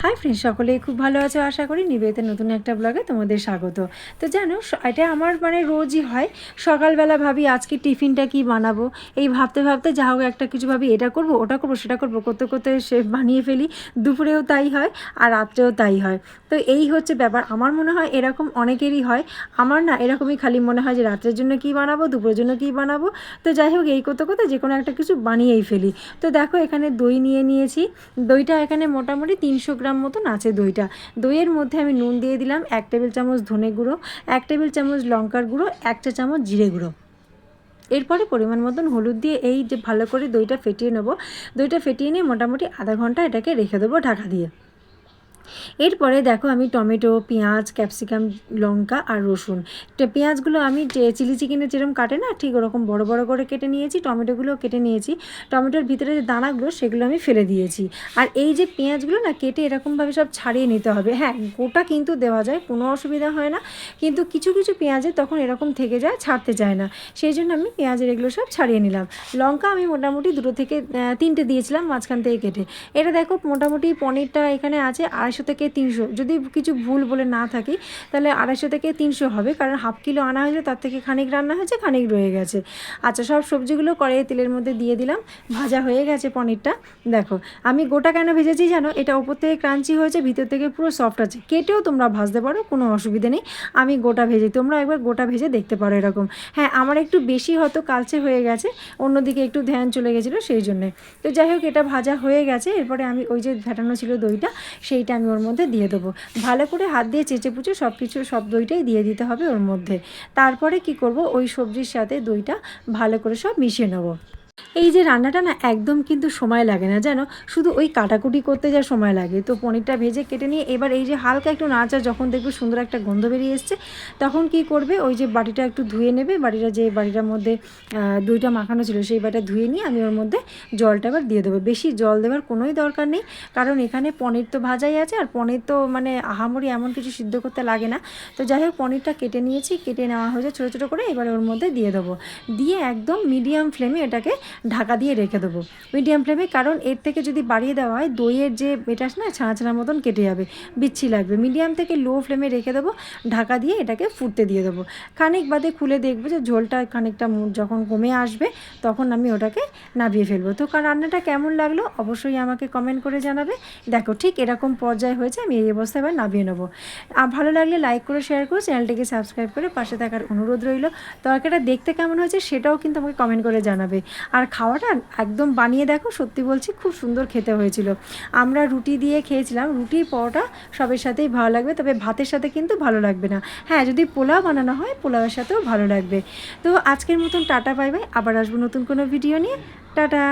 Hi friend সকলেই খুব ভালো আছো? আশা করি নিবেদিত নতুন একটা ব্লগে তোমাদের স্বাগত। তো জানো এটা আমার মানে রোজই হয়। সকালবেলা ভাবি আজকে টিফিনটা কি বানাবো? এই ভাবতে ভাবতে যা হোক একটা কিছু ভাবি, এটা করব, ওটা করব, সেটা করব, করতে করতে সে বানিয়ে ফেলি। দুপুরেও তাই হয় আর রাত্রেও তাই হয়। তো এই হচ্ছে ব্যাপার। আমার মনে হয় এরকম অনেকেরই হয়। আমার না এরকমই খালি মনে হয় যে রাত্রের জন্য কি বানাবো, দুপুরের জন্য কি বানাবো। তো যাই হোক, এই করতে করতে যে কোনো একটা কিছু বানিয়েই ফেলি। তো দেখো, এখানে দই নিয়ে নিয়েছি। দইটা এখানে মোটামুটি তিনশো গ্রাম মতন আছে দইটা। দইয়ের মধ্যে আমি নুন দিয়ে দিলাম এক টেবিল চামচ ধনে গুঁড়ো, এক টেবিল চামচ লঙ্কার গুঁড়ো এক চা চামচ জিরে গুঁড়ো। এরপরে পরিমাণ মতন হলুদ দিয়ে এই যে ভালো করে দইটা ফেটিয়ে নেব। দইটা ফেটিয়ে নিয়ে মোটামুটি আধা ঘণ্টা এটাকে রেখে দেবো ঢাকা দিয়ে। এরপরে দেখো আমি টমেটো, পেঁয়াজ, ক্যাপসিকাম, লঙ্কা আর রসুন। পেঁয়াজগুলো আমি যে চিলি চিকেনে যেরকম কাটে না, ঠিক ওরকম বড় বড় করে কেটে নিয়েছি টমেটোগুলো কেটে নিয়েছি। টমেটোর ভিতরে যে দানাগুলো, সেগুলো আমি ফেলে দিয়েছি। আর এই যে পেঁয়াজগুলো না, কেটে এরকমভাবে সব ছাড়িয়ে নিতে হবে। হ্যাঁ গোটা কিন্তু দেওয়া যায়, কোনো অসুবিধা হয় না। কিন্তু কিছু কিছু পেঁয়াজে তখন এরকম থেকে যায়, ছাড়তে চায় না। সেই জন্য আমি পেঁয়াজের এগুলো সব ছাড়িয়ে নিলাম। লঙ্কা আমি মোটামুটি দুটো থেকে তিনটে দিয়েছিলাম মাঝখান থেকে কেটে। এটা দেখো মোটামুটি পনিরটা এখানে আছে আড়াইশো থেকে তিনশো। যদি কিছু ভুল বলে না থাকি, তাহলে আড়াইশো থেকে তিনশো হবে। কারণ হাফ কিলো আনা হয়েছে, তার থেকে খানিক রান্না হয়েছে, খানিক রয়ে গেছে। আচ্ছা সব সবজিগুলো কড়াইয়ে তেলের মধ্যে দিয়ে দিলাম। ভাজা হয়ে গেছে পনিরটা। দেখো, আমি গোটা কেন ভেজেছি জানো? এটা ওপর থেকে ক্রাঞ্চি হয়েছে, ভিতর থেকে পুরো সফট আছে। কেটেও তোমরা ভাজতে পারো, কোনো অসুবিধা নেই। আমি গোটা ভেজে, তোমরা একবার গোটা ভেজে দেখতে পারো এরকম। হ্যাঁ আমার একটু বেশি হয়তো কালচে হয়ে গেছে, অন্যদিকে একটু ধ্যান চলে গেছিল, সেই জন্যে। তো যাই হোক, এটা ভাজা হয়ে গেছে। এরপরে আমি ওই যে ফেটানো ছিল দইটা, সেইটা আমি ওর মধ্যে দিয়ে দেবো। ভালো করে হাত দিয়ে চেঁচে পুচে সব কিছু সব দইটাই দিয়ে দিতে হবে ওর মধ্যে। তারপরে কি করব? ওই সবজির সাথে দইটা ভালো করে সব মিশিয়ে নেব। এই যে রান্নাটা না একদম কিন্তু সময় লাগে না, জানো? শুধু ওই কাটাকুটি করতে যা সময় লাগে। তো পনিরটা ভেজে কেটে নিয়ে এবার এই যে হালকা একটু নাচা যখন দেখবে সুন্দর একটা গন্ধ বেরিয়ে এসছে, তখন কি করবে? ওই যে বাটিটা একটু ধুয়ে নেবে। বাটিটা যে বাটিটার মধ্যে দইটা মাখানো ছিল, সেই বাটিটা ধুয়ে নিয়ে আমি ওর মধ্যে জলটা এবার দিয়ে দেবো। বেশি জল দেওয়ার কোনোই দরকার নেই, কারণ এখানে পনির তো ভাজাই আছে, আর পনির তো মানে আহামরি এমন কিছু সিদ্ধ করতে লাগে না। তো যাই হোক, পনিরটা কেটে নিয়েছি, কেটে নেওয়া হয়েছে ছোটো ছোটো করে, এবার ওর মধ্যে দিয়ে দেবো। দিয়ে একদম মিডিয়াম ফ্লেমে এটাকে ঢাকা দিয়ে রেখে দেবো। মিডিয়াম ফ্লেমে কারণ এর থেকে যদি বাড়িয়ে দেওয়া হয়, দইয়ের যে এটা না ছানা ছানা মতন কেটে যাবে, বিচ্ছি লাগবে। মিডিয়াম থেকে লো ফ্লেমে রেখে দেবো, ঢাকা দিয়ে এটাকে ফুটতে দিয়ে দেবো। খানিক বাদে খুলে দেখব যে ঝোলটা খানিকটা যখন কমে আসবে, তখন আমি ওটাকে নামিয়ে ফেলব। তো রান্নাটা কেমন লাগল অবশ্যই আমাকে কমেন্ট করে জানাবে। দেখো, ঠিক এরকম পর্যায়ে হয়েছে, আমি এই অবস্থায় এবার নামিয়ে নেব। আর ভালো লাগলে লাইক করে শেয়ার করে চ্যানেলটিকে সাবস্ক্রাইব করে পাশে থাকার অনুরোধ রইল। তরকারিটা দেখতে কেমন হয়েছে সেটাও কিন্তু আমাকে কমেন্ট করে জানাবে। আর খাওয়াটা একদম বানিয়ে দেখো, সত্যি বলছি খুব সুন্দর খেতে হয়েছিল। আমরা রুটি দিয়ে খেয়েছিলাম রুটি পরোটা সবের সাথেই ভালো লাগবে, তবে ভাতের সাথে কিন্তু ভালো লাগবে না। হ্যাঁ যদি পোলাও বানানো হয়, পোলাওয়ের সাথেও ভালো লাগবে। তো আজকের মতন টাটা, বাই বাই। আবার আসব নতুন কোনো ভিডিও নিয়ে। টাটা!